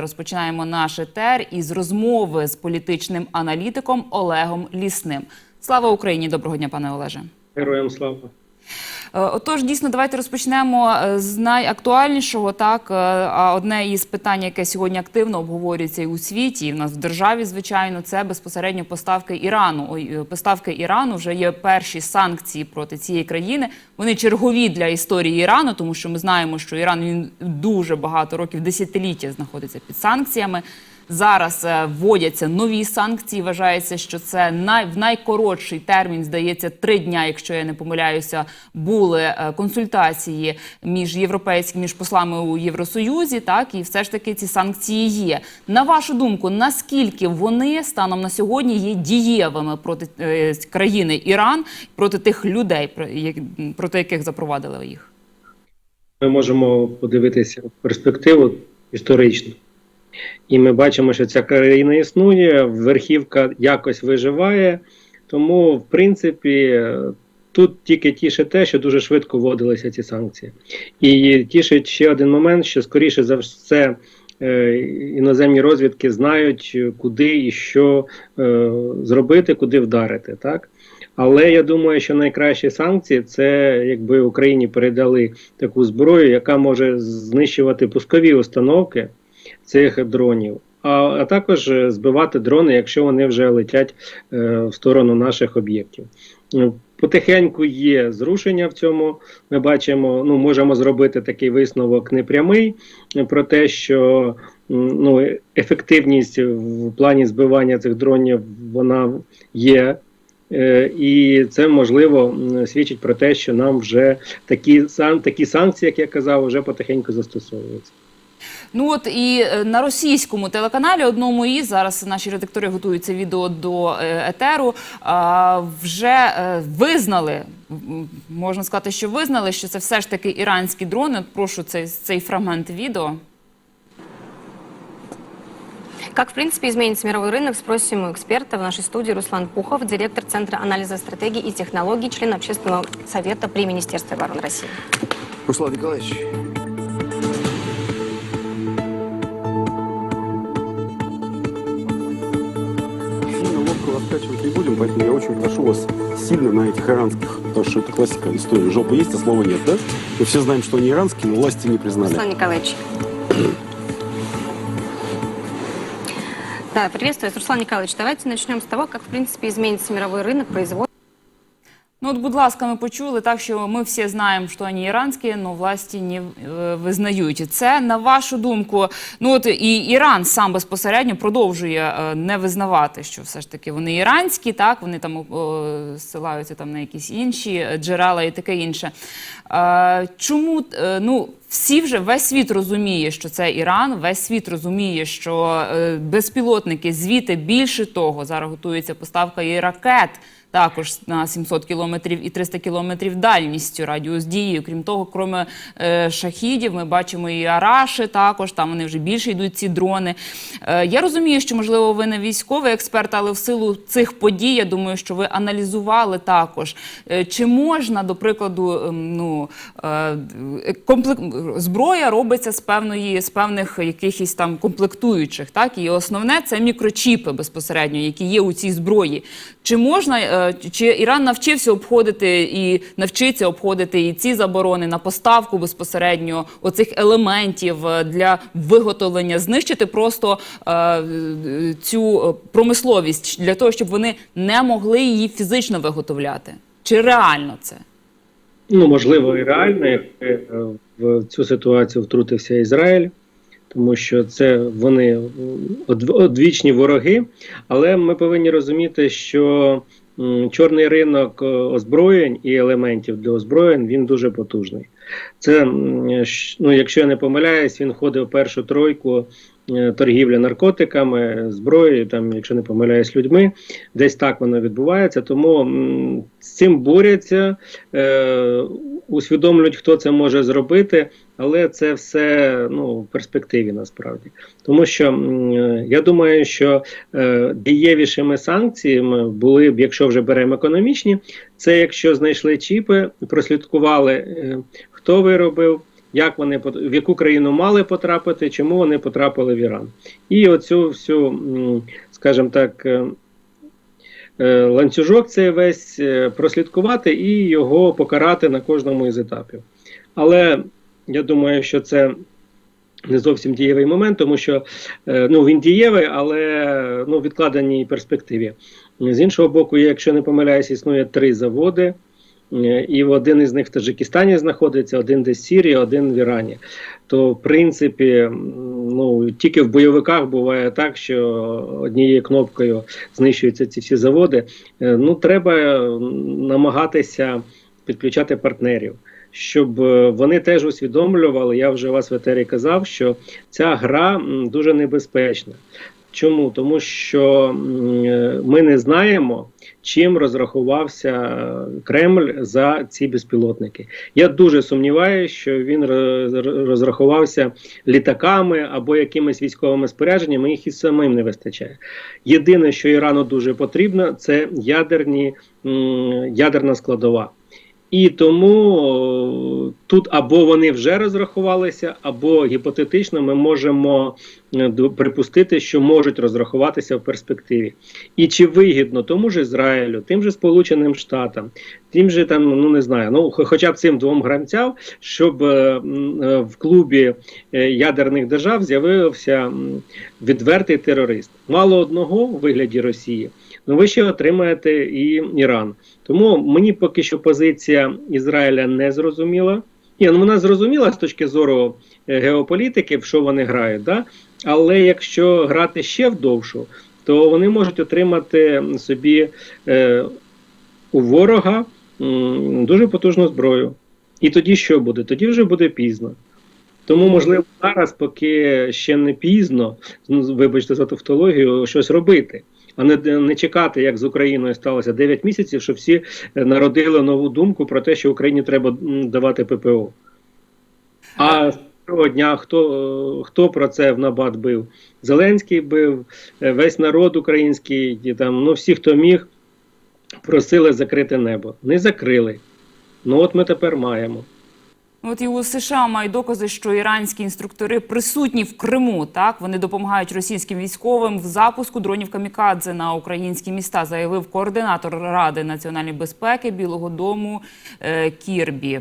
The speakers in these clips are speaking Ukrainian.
Розпочинаємо наш етер із розмови з політичним аналітиком Олегом Лісним. Слава Україні! Доброго дня, пане Олеже. Героям слава. Е, Отож, дійсно, давайте розпочнемо е, з найактуальнішого. Так, е, а одне із питань, яке сьогодні активно обговорюється і у світі, і в нас в державі, звичайно, це безпосередньо поставки Ірану. Поставки Ірану вже є перші санкції проти цієї країни. Вони чергові для історії Ірану, тому що ми знаємо, що Іран він дуже багато років, десятиліття знаходиться під санкціями. Зараз е, вводяться нові санкції. Вважається, що це най, в найкоротший термін, здається, три дня, якщо я не помиляюся, були е, консультації між європейськими між послами у Євросоюзі. Так і все ж таки ці санкції є. На вашу думку, наскільки вони станом на сьогодні є дієвими проти е, країни Іран, проти тих людей, про- проти яких запровадили їх? Ми можемо подивитися перспективу історичну. І ми бачимо, що ця країна існує, верхівка якось виживає. Тому, в принципі, тут тільки тішить те, що дуже швидко вводилися ці санкції. І тішить ще один момент, що скоріше за все. е, Іноземні розвідки знають, куди і що е, зробити, куди вдарити, так але я думаю, що найкращі санкції це якби Україні передали таку зброю, яка може знищувати пускові установки цих дронів, а, також е, збивати дрони, якщо вони вже летять е, в сторону наших об'єктів. Е, Потихеньку є зрушення в цьому. Ми бачимо, ну можемо зробити такий висновок непрямий е, про те, що ну, ефективність в плані збивання цих дронів вона є. Е, І це можливо свідчить про те, що нам вже такі такі санкції, як я казав, вже потихеньку застосовуються. Ну от і е, на російському телеканалі одному із зараз наші редактори готують це відео до е, етеру. а, Вже е, визнали, м, можна сказати, що визнали, що це все ж таки іранські дрони. От Прошу цей, цей фрагмент відео. Как, в принципе, изменится мировой рынок, спросим у эксперта в нашей студии Руслан Пухов, директор Центра анализа стратегий и технологий, член общественного совета при Министерстве обороны России. Руслан Николаевич, раскачивать не будем, поэтому я очень прошу вас сильно на этих иранских, потому что это классика истории. Жопа есть, а слова нет, да? Мы все знаем, что они иранские, но власти не признали. Руслан Николаевич. Да, приветствую Руслан Николаевич. Давайте начнем с того, как, в принципе, изменится мировой рынок производства. Ну, от, будь ласка, ми почули так, що ми всі знаємо, що вони іранські, але власті не е, визнають. Це на вашу думку. Ну от і Іран сам безпосередньо продовжує е, не визнавати, що все ж таки вони іранські, так вони там ссилаються там на якісь інші джерела і таке інше. Е, чому ну? Всі вже весь світ розуміє, що це Іран. Весь світ розуміє, що е, безпілотники звідти більше того зараз готується поставка і ракет також на 700 кілометрів і 300 кілометрів дальністю радіус дії. Крім того, крім е, шахідів, ми бачимо і араши також. Там вони вже більше йдуть ці дрони. Е, я розумію, що можливо ви не військовий експерт, але в силу цих подій, я думаю, що ви аналізували також. Е, чи можна, до прикладу, ем, ну е, комплек... зброя робиться з певної з певних якихось там комплектуючих, так і основне це мікрочіпи безпосередньо, які є у цій зброї. Чи можна е, чи Іран навчився обходити і навчиться обходити і ці заборони на поставку безпосередньо оцих елементів е, для виготовлення, знищити просто е, цю промисловість для того, щоб вони не могли її фізично виготовляти? Чи реально це? Ну, можливо, і реально, якби в цю ситуацію втрутився Ізраїль, тому що це вони одвічні вороги. Але ми повинні розуміти, що чорний ринок е, озброєнь і елементів для озброєнь він дуже потужний. Це, ну, якщо я не помиляюсь, він входив в першу тройку е, торгівлі наркотиками, зброєю, там, якщо не помиляюсь, людьми. Десь так воно відбувається. Тому з цим борються, е, усвідомлюють, хто це може зробити, але це все ну, в перспективі насправді. Тому що м, е, я думаю, що е, дієвішими санкціями були б, якщо вже беремо економічні, це якщо знайшли чіпи, прослідкували, е, хто виробив. як вони в яку країну мали потрапити, чому вони потрапили в Іран. І оцю всю, скажімо так, е, е, ланцюжок цей весь е, прослідкувати і його покарати на кожному із етапів. Але я думаю, що це не зовсім дієвий момент, тому що ну, він дієвий, але ну, відкладеній перспективі. З іншого боку, якщо не помиляюсь, існує три заводи. Е, І один із них в Таджикистані знаходиться, один десь в Сірії, один в Ірані. То, в принципі, ну тільки в бойовиках буває так, що однією кнопкою знищуються ці всі заводи. Е, Ну, треба е, намагатися підключати партнерів, щоб вони теж усвідомлювали. Я вже вас в етері казав, що ця гра дуже небезпечна. Чому? Тому що е, ми не знаємо, чим розрахувався е, Кремль за ці безпілотники. Я дуже сумніваюся, що він розрахувався літаками або якимись військовими спорядженнями, їх і самим не вистачає. Єдине, що Ірану дуже потрібно, це ядерні, ядерна складова. І тому тут або вони вже розрахувалися, або гіпотетично ми можемо е, припустити, що можуть розрахуватися в перспективі. І чи вигідно тому ж Ізраїлю, тим же Сполученим Штатам, тим же там, ну не знаю, ну хоча б цим двом гравцям, щоб е, е, в клубі е, ядерних держав з'явився відвертий терорист. Мало одного у вигляді Росії, ну ви ще отримаєте і Іран. Тому мені поки що позиція Ізраїля не зрозуміла. Ні, ну вона зрозуміла з точки зору е, геополітики, в що вони грають, да? але якщо грати ще вдовшу, то вони можуть отримати собі е, у ворога м, дуже потужну зброю. І тоді що буде? Тоді вже буде пізно. Тому, можливо, зараз, поки ще не пізно, ну, вибачте за тавтологію, щось робити, а не, не чекати, як з Україною сталося 9 місяців, що всі е, народили нову думку про те, що Україні треба давати ППО. А з першого дня хто, е, хто про це в набат бив? Зеленський бив, е, весь народ український, там, ну всі, хто міг, просили закрити небо. Не закрили. Ну от ми тепер маємо. От і у США мають докази, що іранські інструктори присутні в Криму. Так вони допомагають російським військовим в запуску дронів камікадзе на українські міста, заявив координатор Ради національної безпеки Білого Дому е, Кірбі.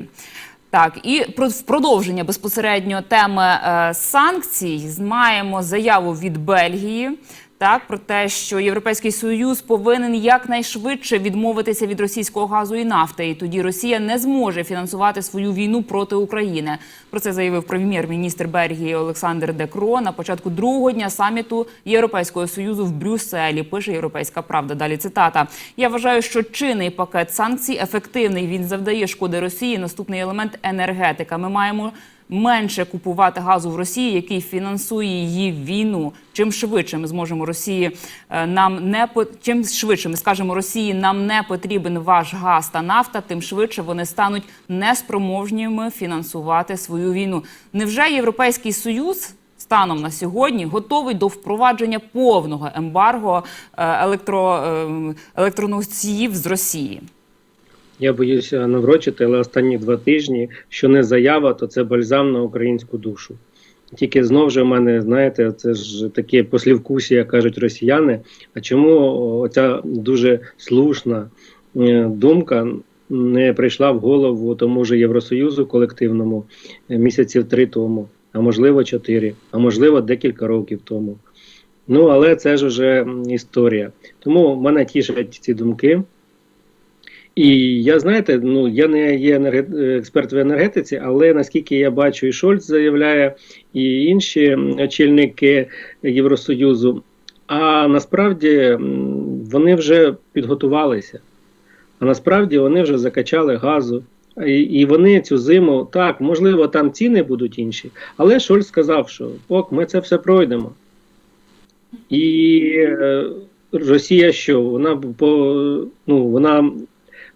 Так, і в продовження безпосередньо теми е, санкцій маємо заяву від Бельгії. Так, про те, що Європейський Союз повинен якнайшвидше відмовитися від російського газу і нафти, і тоді Росія не зможе фінансувати свою війну проти України. Про це заявив прем'єр-міністр Бельгії Олександр Декро на початку другого дня саміту Європейського союзу в Брюсселі. Пише Європейська Правда. Далі цитата: Я вважаю, що чинний пакет санкцій ефективний. Він завдає шкоди Росії. Наступний елемент енергетика. Ми маємо менше купувати газу в Росії, який фінансує її війну. Чим швидше ми зможемо Росії е, нам не чим швидше ми скажемо Росії, нам не потрібен ваш газ та нафта, тим швидше вони стануть неспроможніми фінансувати свою війну. Невже Європейський Союз? Станом на сьогодні готовий до впровадження повного ембарго е, електро, е, електроносіїв з Росії. Я боюся наврочити, але останні два тижні, що не заява, то це бальзам на українську душу. Тільки знов же в мене, знаєте, це ж таке послівкусія, кажуть росіяни. А чому оця дуже слушна е, думка не прийшла в голову тому ж Євросоюзу колективному е, місяців три тому, а можливо чотири, а можливо декілька років тому. Ну, але це ж вже історія. Тому мене тішать ці думки. І я знаєте, ну я не є енерге- експерт в енергетиці, але наскільки я бачу, і Шольц заявляє, і інші очільники Євросоюзу. А насправді вони вже підготувалися. А насправді вони вже закачали газу. І, і вони цю зиму, так, можливо, там ціни будуть інші, але Шольц сказав, що ок, ми це все пройдемо. І е, Росія що? Вона по ну вона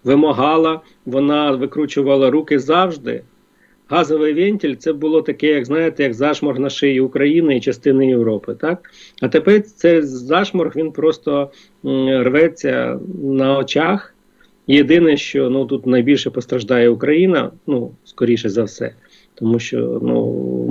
вимагала, вона викручувала руки завжди. Газовий вентиль це було таке, як знаєте, як зашморг на шиї України і частини Європи. Так? А тепер цей зашморг він просто рветься на очах. Єдине, що ну, тут найбільше постраждає Україна, ну, скоріше за все. тому що ну,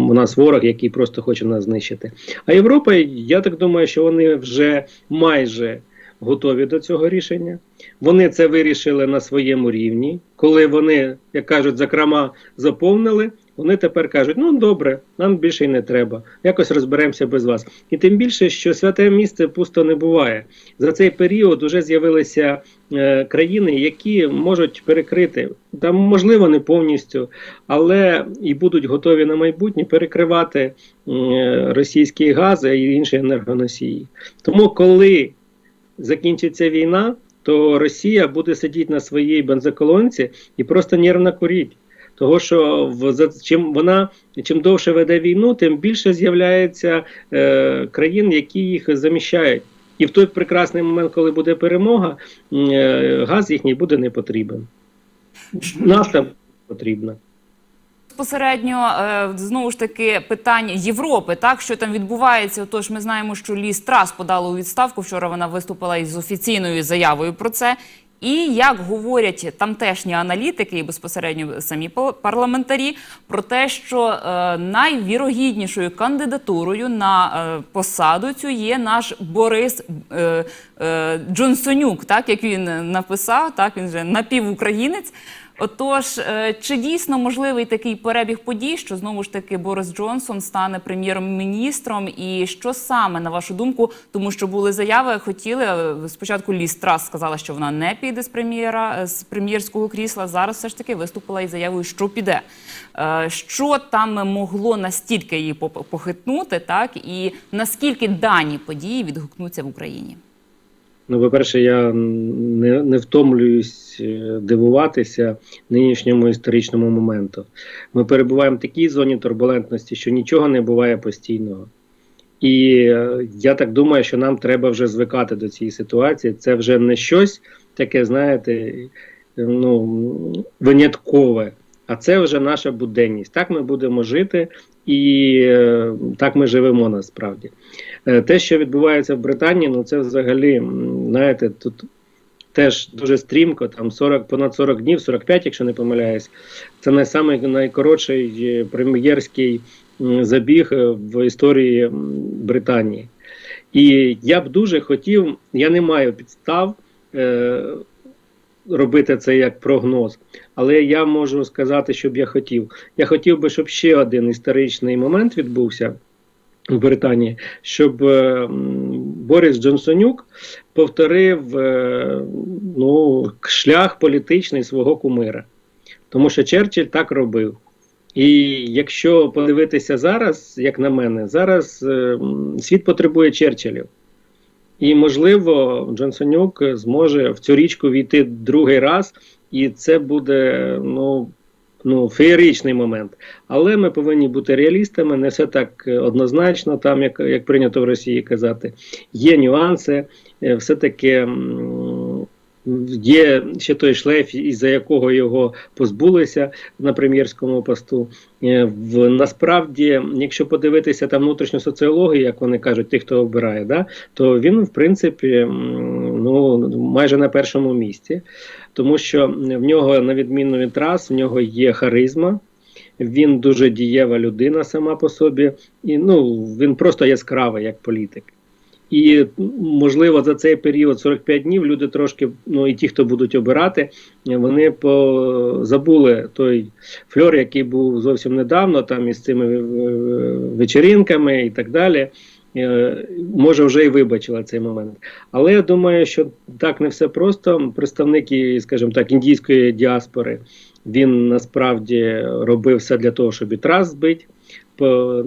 у нас ворог, який просто хоче нас знищити. А Європа, я так думаю, що вони вже майже готові до цього рішення. Вони це вирішили на своєму рівні. Коли вони, як кажуть, закрома заповнили, вони тепер кажуть: ну добре, нам більше й не треба. Якось розберемося без вас. І тим більше, що святе місце пусто не буває. За цей період вже з'явилися е, країни, які можуть перекрити там, можливо, не повністю, але і будуть готові на майбутнє перекривати е, російські гази і інші енергоносії. Тому, коли закінчиться війна, то Росія буде сидіти на своїй бензоколонці і просто нервно куріть. Того, що в чим вона чим довше веде війну, тим більше з'являється е, країн, які їх заміщають. І в той прекрасний момент, коли буде перемога, е, газ їхній буде не потрібен. Нафта потрібна. Безпосередньо е, знову ж таки питання Європи, так що там відбувається. Отож, ми знаємо, що Ліз Трас подала у відставку. Вчора вона виступила із офіційною заявою про це. І як говорять тамтешні аналітики і безпосередньо самі парламентарі про те, що е, найвірогіднішою кандидатурою на е, посаду цю є наш Борис е, е, Джонсонюк, так як він написав, так він же напівукраїнець. Отож, е, чи дійсно можливий такий перебіг подій, що знову ж таки Борис Джонсон стане прем'єр-міністром? І що саме на вашу думку, тому що були заяви, хотіли е, спочатку Ліз Трас сказала, що вона не піде з прем'єра е, з прем'єрського крісла. Зараз все ж таки виступила із заявою, що піде. Що там могло настільки її похитнути, так і наскільки дані події відгукнуться в Україні? Ну, по-перше, я не, не втомлююсь е, дивуватися нинішньому історичному моменту. Ми перебуваємо в такій зоні турбулентності, що нічого не буває постійного. І е, я так думаю, що нам треба вже звикати до цієї ситуації. Це вже не щось таке, знаєте, е, ну, виняткове, а це вже наша буденність. Так ми будемо жити, і так ми живемо насправді. Те, що відбувається в Британії, ну це взагалі, знаєте, тут теж дуже стрімко, там 40, понад 40 днів, 45, якщо не помиляюсь. Це не самий найкоротший е, прем'єрський забіг е, в історії Британії. І я б дуже хотів, я не маю підстав е, робити це як прогноз, але я можу сказати, що б я хотів. Я хотів би, щоб ще один історичний момент відбувся в Британії, щоб е, Борис Джонсонюк повторив е, ну, шлях політичний свого кумира. Тому що Черчилль так робив. І якщо подивитися зараз, як на мене, зараз е, світ потребує Черчиллів. І, можливо, Джонсонюк зможе в цю річку війти другий раз, і це буде ну, ну, феєричний момент. Але ми повинні бути реалістами, не все так е, однозначно, там, як, як прийнято в Росії казати. Є нюанси, е, все-таки є ще той шлейф, із-за якого його позбулися на прем'єрському посту. Е, В насправді, якщо подивитися там внутрішню соціологію, як вони кажуть, тих, хто обирає, да, то він, в принципі, ну майже на першому місці, тому що в нього, на відміну від трас, в нього є харизма. Він дуже дієва людина сама по собі, і ну він просто яскравий як політик. І можливо за цей період 45 днів люди трошки, ну і ті, хто будуть обирати, вони забули той фльор, який був зовсім недавно, там із цими е, вечеринками і так далі. Е, Може, вже і вибачила цей момент. Але я думаю, що так не все просто. Представники, скажімо так, індійської діаспори, він насправді робив все для того, щоб і трас збити.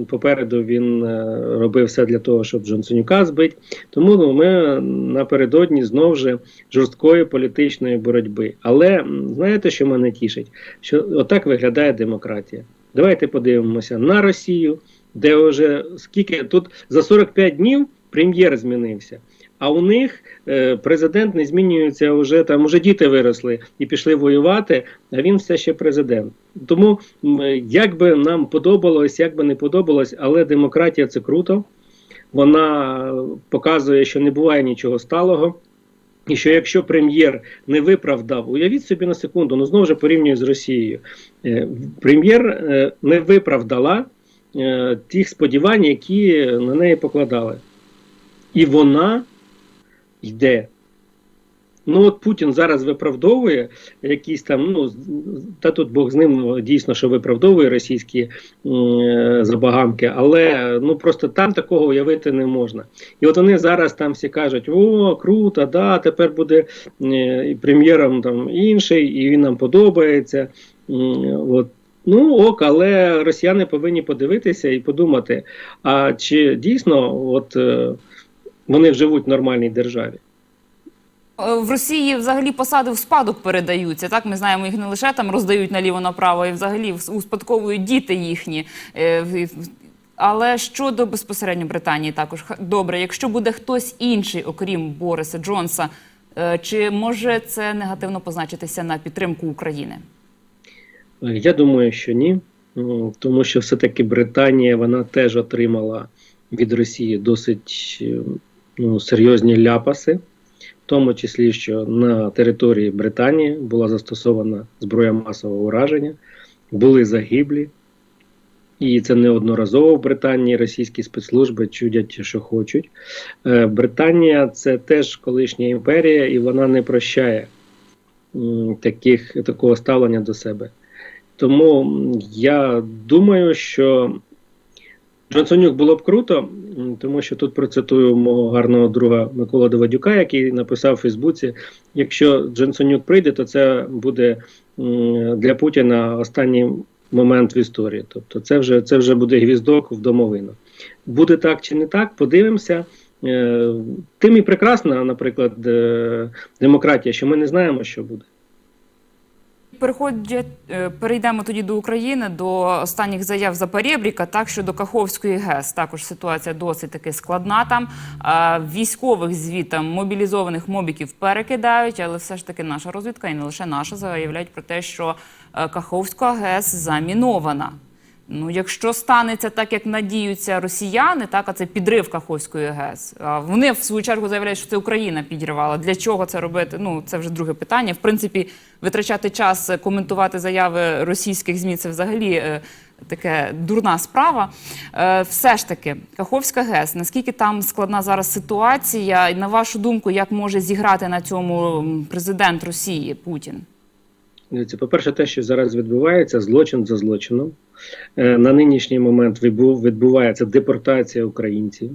Попереду він е, робив все для того, щоб Джонсонюка збити. Тому ну, ми напередодні знову ж жорсткої політичної боротьби. Але знаєте, що мене тішить? Що отак виглядає демократія. Давайте подивимося на Росію, де вже скільки тут за 45 днів прем'єр змінився. А у них е, президент не змінюється вже там, уже діти виросли і пішли воювати, а він все ще президент. Тому як би нам подобалось, як би не подобалось, але демократія це круто. Вона показує, що не буває нічого сталого. І що якщо прем'єр не виправдав, уявіть собі на секунду, ну знову ж порівнюю з Росією. Е, Прем'єр е, не виправдала е, тих сподівань, які на неї покладали. І вона йде. Ну, от Путін зараз виправдовує якісь там, ну, та тут Бог з ним дійсно, що виправдовує російські е, забаганки, але ну просто там такого уявити не можна. І от вони зараз там всі кажуть: о, круто, да, тепер буде е, прем'єром там інший, і він нам подобається. М, От. Ну ок, але росіяни повинні подивитися і подумати, а чи дійсно от, е, вони живуть в нормальній державі. Е, В Росії взагалі посади в спадок передаються. Так ми знаємо, їх не лише там роздають наліво направо, і взагалі успадковують діти їхні. Е, Але щодо безпосередньо Британії, також добре, якщо буде хтось інший, окрім Бориса Джонса, е, чи може це негативно позначитися на підтримку України? Я думаю, що ні. Тому що все-таки Британія вона теж отримала від Росії досить ну, серйозні ляпаси, тому числі, що на території Британії була застосована зброя масового ураження, були загиблі. І це неодноразово в Британії російські спецслужби чудять, що хочуть. Е, Британія це теж колишня імперія, і вона не прощає таких, такого ставлення до себе. Тому я думаю, що Джонсонюк було б круто, тому що тут процитую мого гарного друга Микола Давидюка, який написав у Фейсбуці: якщо Джонсонюк прийде, то це буде для Путіна останній момент в історії. Тобто, це вже це вже буде гвіздок в домовину. Буде так чи не так, подивимося. Е, Тим і прекрасна, наприклад, е, демократія, що ми не знаємо, що буде. Переходять, е, перейдемо тоді до України, до останніх заяв Запорєбріка, так щодо Каховської ГЕС. Також ситуація досить таки складна там. Військових звітам мобілізованих мобіків перекидають, але все ж таки наша розвідка, і не лише наша, заявляють про те, що е, Каховська ГЕС замінована. Ну, якщо станеться так, як надіються росіяни, так а це підрив Каховської ГЕС. Вони в свою чергу заявляють, що це Україна підірвала. Для чого це робити? Ну це вже друге питання. В принципі, витрачати час е, коментувати заяви російських змі це взагалі е, таке дурна справа. Е, все ж таки, Каховська ГЕС, наскільки там складна зараз ситуація, і на вашу думку, як може зіграти на цьому президент Росії Путін? По-перше, те, що зараз відбувається, злочин за злочином. Е, На нинішній момент відбувається депортація українців,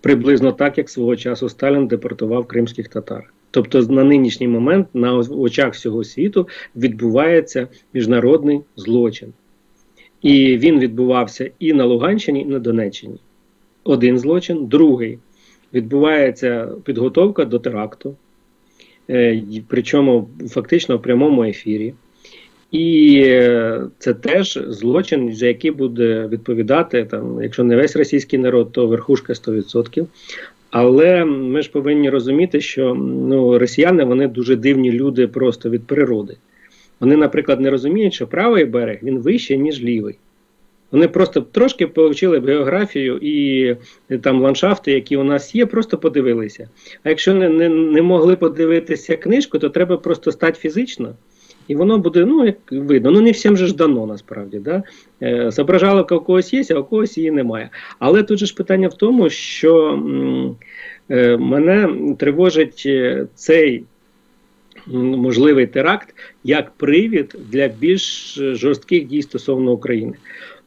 приблизно так, як свого часу Сталін депортував кримських татар. Тобто, на нинішній момент на очах всього світу відбувається міжнародний злочин. І він відбувався і на Луганщині, і на Донеччині. Один злочин, другий відбувається підготовка до теракту. Е, причому фактично в прямому ефірі. І е, це теж злочин, за який буде відповідати, там, якщо не весь російський народ, то верхушка 100%. Але ми ж повинні розуміти, що ну, росіяни вони дуже дивні люди просто від природи. Вони, наприклад, не розуміють, що правий берег він вищий, ніж лівий. Вони просто трошки повчили б географію і е, там ландшафти, які у нас є, просто подивилися. А якщо не, не, не могли подивитися книжку, то треба просто стати фізично. І воно буде, ну, як видно, ну не всім же ж дано насправді. Да? Е, зображалка у когось є, а у когось її немає. Але тут же ж питання в тому, що е, мене тривожить е, цей можливий теракт як привід для більш е, жорстких дій стосовно України.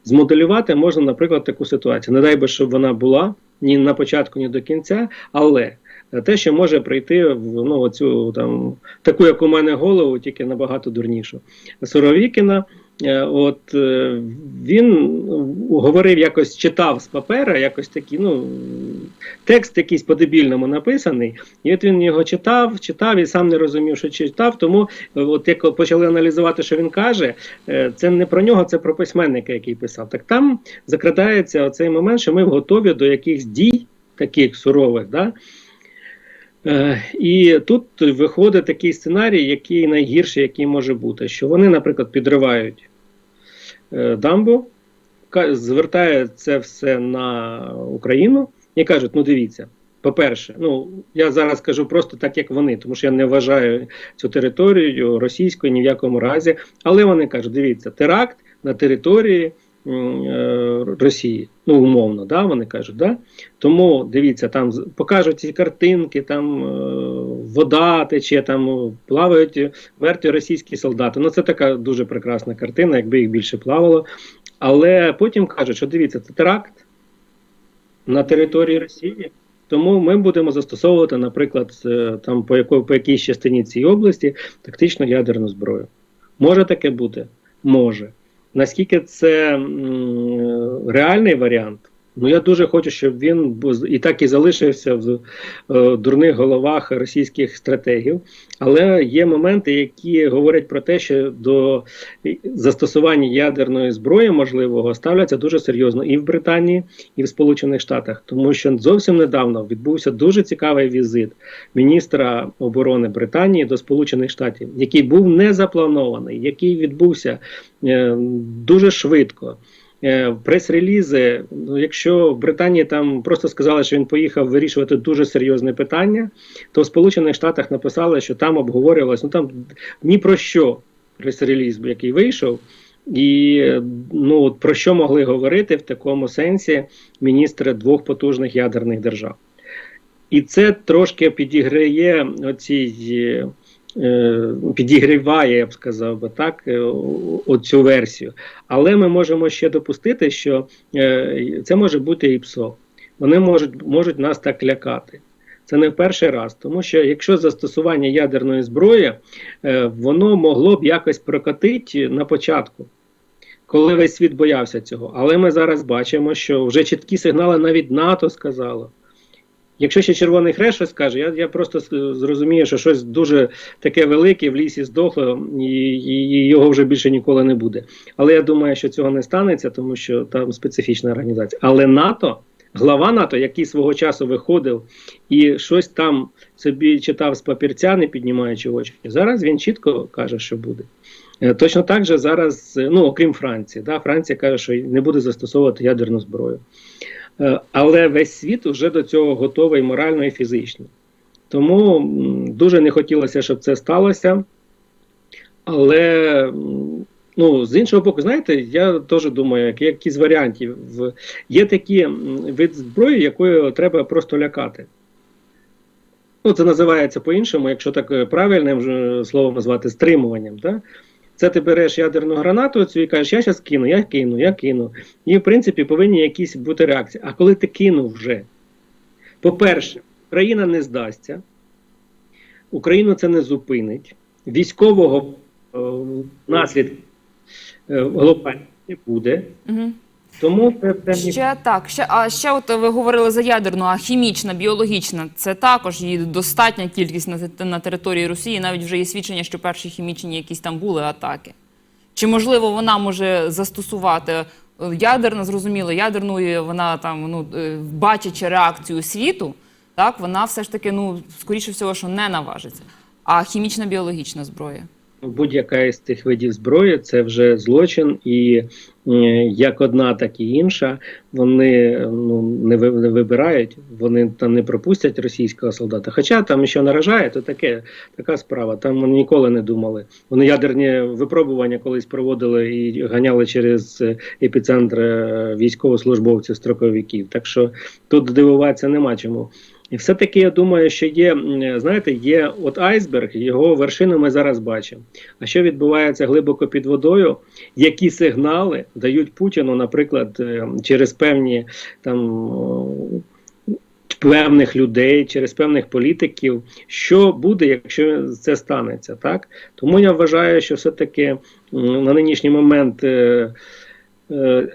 Змоделювати можна, наприклад, таку ситуацію. Не дай би, щоб вона була ні на початку, ні до кінця, але те, що може прийти в ну, оцю там таку, як у мене голову, тільки набагато дурнішу. Суровікіна, е, от е, він говорив, якось читав з папера, якось такий, ну текст якийсь по-дебільному написаний, і от він його читав, читав і сам не розумів, що читав. Тому, е, от як почали аналізувати, що він каже, е, це не про нього, це про письменника, який писав. Так там закрадається оцей момент, що ми готові до якихось дій, таких сурових. Да? Е, І тут виходить такий сценарій, який найгірший, який може бути, що вони, наприклад, підривають е, дамбу, звертають це все на Україну і кажуть: ну дивіться, По-перше, ну я зараз кажу просто так, як вони, тому що я не вважаю цю територію російською ні в якому разі. Але вони кажуть: дивіться, теракт на території Росії. Ну, умовно, да, вони кажуть, да? Тому дивіться, там покажуть ці картинки, там е, вода тече, там е, плавають мертві російські солдати. Ну, це така дуже прекрасна картина, якби їх більше плавало. Але потім кажуть, що дивіться, це теракт на території Росії. Тому ми будемо застосовувати, наприклад, е, там по якої по якійсь частині цієї області тактичну ядерну зброю. Може таке бути? Може. Наскільки це реальний варіант? Ну я дуже хочу, щоб він і так і залишився в е, дурних головах російських стратегів. Але є моменти, які говорять про те, що до застосування ядерної зброї можливого ставляться дуже серйозно і в Британії, і в Сполучених Штатах, тому що зовсім недавно відбувся дуже цікавий візит міністра оборони Британії до Сполучених Штатів, який був не запланований, який відбувся е, дуже швидко. Е, Прес-релізи, ну, якщо в Британії там просто сказали, що він поїхав вирішувати дуже серйозне питання, то в Сполучених Штатах написали, що там обговорювалось, ну там ні про що прес-реліз, який вийшов, і ну от про що могли говорити в такому сенсі міністри двох потужних ядерних держав. І це трошки підіграє оцій. Е, Підігріває, я б сказав би так, е, оцю версію. Але ми можемо ще допустити, що е, це може бути і ПСО. Вони можуть, можуть нас так лякати. Це не в перший раз, тому що якщо застосування ядерної зброї, воно могло б якось прокатити на початку, коли весь світ боявся цього. Але ми зараз бачимо, що вже чіткі сигнали навіть НАТО сказало. Якщо ще Червоний Хрест щось каже, я, я просто зрозумію, що щось дуже таке велике в лісі здохло, і, і, і його вже більше ніколи не буде. Але я думаю, що цього не станеться, тому що там специфічна організація. Але НАТО, глава НАТО, який свого часу виходив і щось там собі читав з папірця, не піднімаючи очі, зараз він чітко каже, що буде. Е, Точно так же зараз, е, ну окрім Франції, да, Франція каже, що не буде застосовувати ядерну зброю. Е, Але весь світ вже до цього готовий морально і фізично. Тому дуже не хотілося, щоб це сталося. Але ну, з іншого боку, знаєте, я теж думаю, як якісь варіантів. Є такі вид зброї, якою треба просто лякати. Ну, це називається по-іншому, якщо так е, правильним словом назвати стримуванням. Да? Це ти береш ядерну гранату цю і кажеш, я зараз кину, я кину, я кину. І в принципі повинні якісь бути реакції. А коли ти кинув вже, по-перше, Україна не здасться, Україну це не зупинить, військового е, наслідку е, глобально не буде. Угу. Тому це певні Ще так, ще а ще от ви говорили за ядерну, а хімічна, біологічна це також її достатня кількість на, те- на території Росії. Навіть вже є свідчення, що перші хімічні якісь там були атаки. Чи можливо вона може застосувати е, ядерна, зрозуміло, ядерною вона там ну е, бачачи реакцію світу, так вона все ж таки, ну скоріше всього, що не наважиться. А хімічна біологічна зброя. будь-яка із цих видів зброї це вже злочин, і як одна, так і інша. Вони ну не, вибирають, вони там не пропустять російського солдата. Хоча там що наражає, то таке така справа. Там вони ніколи не думали. Вони ядерні випробування колись проводили і ганяли через е, епіцентр е, військовослужбовців строковиків. Так що тут дивуватися нема чому. І все-таки я думаю, що є, знаєте, є от айсберг, його вершину ми зараз бачимо. А що відбувається глибоко під водою? Які сигнали дають Путіну, наприклад, е, через певні там певних людей, через певних політиків, що буде, якщо це станеться, так? Тому я вважаю, що все-таки на нинішній момент. Е, е,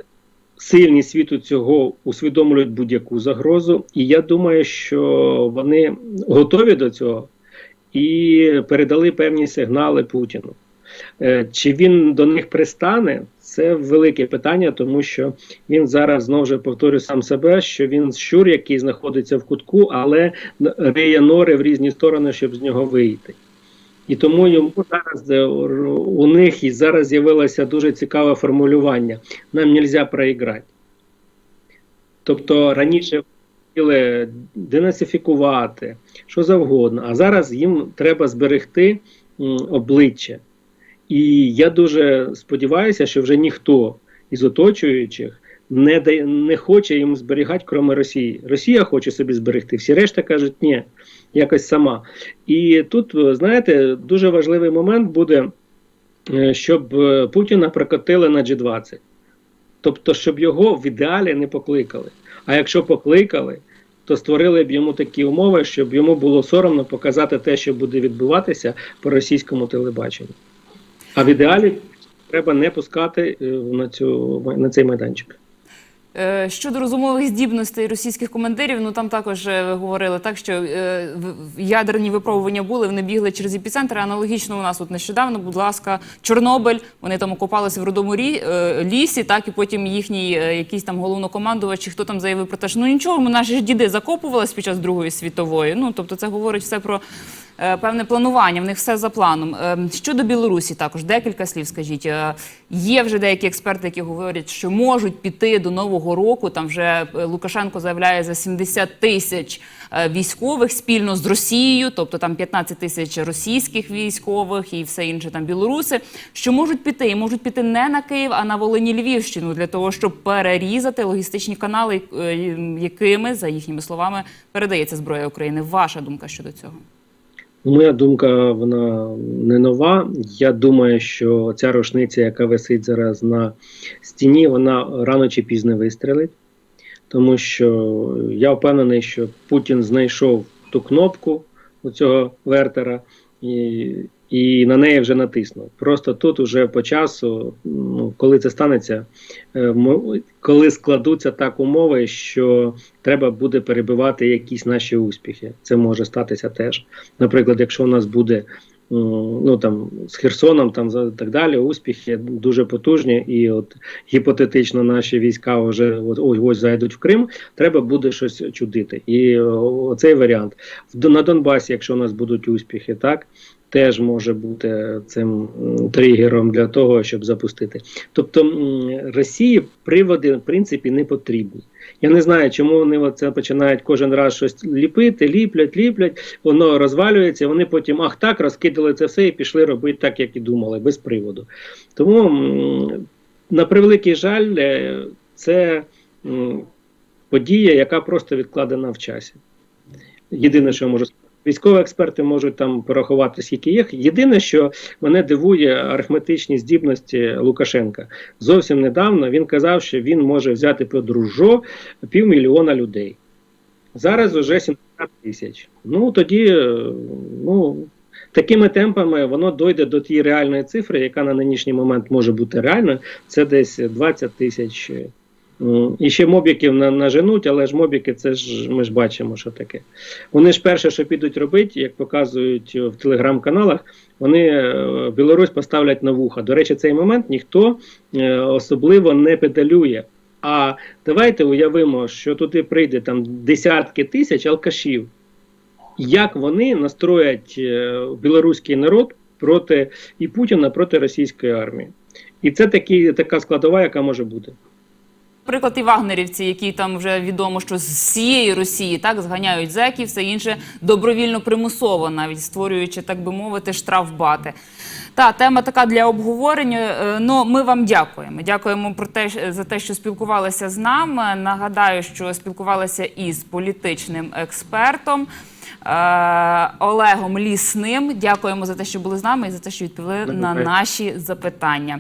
Сильні світу цього усвідомлюють будь-яку загрозу, і я думаю, що вони готові до цього і передали певні сигнали Путіну. Е, Чи він до них пристане? Це велике питання, тому що він зараз знову ж повторюю сам себе, що він щур, який знаходиться в кутку, але риє нори в різні сторони, щоб з нього вийти. І тому йому зараз е, у них і зараз з'явилося дуже цікаве формулювання: нам нельзя проіграти. Тобто раніше хотіли денацифікувати, що завгодно. А зараз їм треба зберегти обличчя. І я дуже сподіваюся, що вже ніхто із оточуючих не, дає- не хоче їм зберігати, крім Росії. Росія хоче собі зберегти, всі решта кажуть, ні, якось сама. І тут, знаєте, дуже важливий момент буде, е, щоб е, Путіна прокотили на G20. Тобто, щоб його в ідеалі не покликали. А якщо покликали, то створили б йому такі умови, щоб йому було соромно показати те, що буде відбуватися по російському телебаченню. А в ідеалі треба не пускати е, на, цю, на цей майданчик. Е, Щодо розумових здібностей російських командирів, ну там також е, говорили так, що е, ядерні випробування були, вони бігли через епіцентр. Аналогічно у нас тут нещодавно, будь ласка, Чорнобиль. Вони там окопалися в родому лісі, так і потім їхній якийсь там головнокомандувач, хто там заявив про те, що ну нічого, ми наші ж діди закопувалися під час Другої світової. Ну тобто, це говорить все про. Е, Певне планування, в них все за планом. Е, Щодо Білорусі, також декілька слів скажіть. Е, Є вже деякі експерти, які говорять, що можуть піти до нового року. Там вже Лукашенко заявляє за 70 тисяч військових спільно з Росією, тобто там 15 тисяч російських військових і все інше там білоруси, що можуть піти і можуть піти не на Київ, а на Волині Львівщину для того, щоб перерізати логістичні канали, якими за їхніми словами передається зброя України. Ваша думка щодо цього? Моя думка вона не нова. Я думаю, що ця рушниця, яка висить зараз на стіні, вона рано чи пізно вистрелить. Тому що я впевнений, що Путін знайшов ту кнопку у цього вертера і, і на неї вже натиснув. Просто тут уже по часу, ну, коли це станеться, е, коли складуться так умови, що треба буде перебивати якісь наші успіхи. Це може статися теж. Наприклад, якщо у нас буде ну там з Херсоном, там за так далі, успіхи дуже потужні, і от гіпотетично наші війська вже от, ось ось зайдуть в Крим, треба буде щось чудити. І о, оцей варіант В на Донбасі, якщо у нас будуть успіхи, так. Теж може бути цим тригером для того, щоб запустити. Тобто Росії приводи в принципі не потрібні. Я не знаю, чому вони це починають кожен раз щось ліпити, ліплять, ліплять, воно розвалюється. Вони потім ах так розкидали це все і пішли робити так, як і думали, без приводу. Тому, на превеликий жаль, е, це подія, яка просто відкладена в часі. Єдине, що я можу сказати. Військові експерти можуть там порахувати, скільки їх. Єдине, що мене дивує арифметичні здібності Лукашенка. Зовсім недавно він казав, що він може взяти під ружо півмільйона людей. Зараз вже 70 тисяч. Ну тоді, е, ну. Такими темпами воно дойде до тієї реальної цифри, яка на нинішній момент може бути реальною. Це десь 20 тисяч. І ще мобіків на- наженуть, але ж мобіки, це ж ми ж бачимо, що таке. Вони ж перше, що підуть робити, як показують в телеграм-каналах, вони е, Білорусь поставлять на вуха. До речі, цей момент ніхто е, особливо не педалює. А давайте уявимо, що туди прийде там десятки тисяч алкашів. Як вони настроять е, білоруський народ проти і Путіна проти російської армії? І це такі, така складова, яка може бути. Приклад і вагнерівці, які там вже відомо, що з всієї Росії так зганяють зеків, все інше добровільно примусово, навіть створюючи, так би мовити, штрафбати. Та тема така для обговорення. Ну ми вам дякуємо. Дякуємо про те, за те, що спілкувалися з нами. Нагадаю, що спілкувалися із політичним експертом. е, Олегом Лісним. Дякуємо за те, що були з нами і за те, що відповіли на наші запитання.